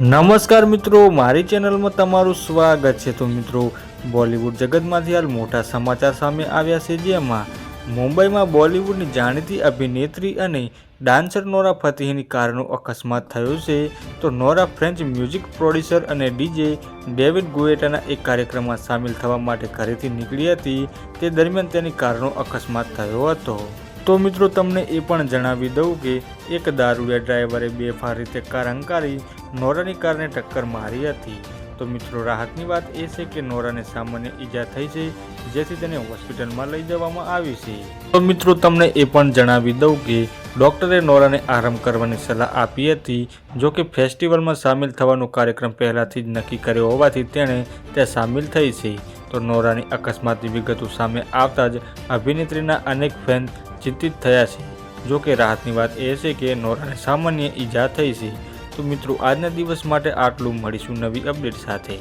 નમસ્કાર મિત્રો, મારી ચેનલમાં તમારું સ્વાગત છે. તો મિત્રો, બોલિવૂડ જગતમાંથી હાલ મોટા સમાચાર સામે આવ્યા છે, જેમાં મુંબઈમાં બોલિવૂડની જાણીતી અભિનેત્રી અને ડાન્સર નોરા ફતેહીની કારનો અકસ્માત થયો છે. તો નોરા ફ્રેન્ચ મ્યુઝિક પ્રોડ્યુસર અને ડીજે ડેવિડ ગુએટાના એક કાર્યક્રમમાં સામેલ થવા માટે ઘરેથી નીકળી હતી. તે દરમિયાન તેની કારનો અકસ્માત થયો હતો. તો મિત્રો તમને એ પણ જણાવી દઉં કે એક દારૂડિયા ડ્રાઈવરે બેફાર રીતે કાર હંકારી નોરાની કારને ટક્કર મારી હતી. તો મિત્રો રાહતની વાત એ છે કે નોરાને સામાન્ય ઈજા થઈ છે, જેથી તેને હોસ્પિટલમાં લઈ જવામાં આવી છે. તો મિત્રો તમને એ પણ જણાવી દઉં કે ડૉક્ટરે નોરાને આરામ કરવાની સલાહ આપી હતી, જો કે ફેસ્ટિવલમાં સામેલ થવાનો કાર્યક્રમ પહેલાંથી જ નક્કી કર્યો હોવાથી તેણે ત્યાં સામેલ થઈ છે. તો નોરાની અકસ્માતની વિગતો સામે આવતા જ અભિનેત્રીના અનેક ફેન ચિંતિત થયા છે. જો કે રાહતની વાત એ છે કે નોરાને સામાન્ય ઈજા થઈ છે. તો મિત્રો, આજના દિવસ માટે આટલું. મળીશું નવી અપડેટ સાથે.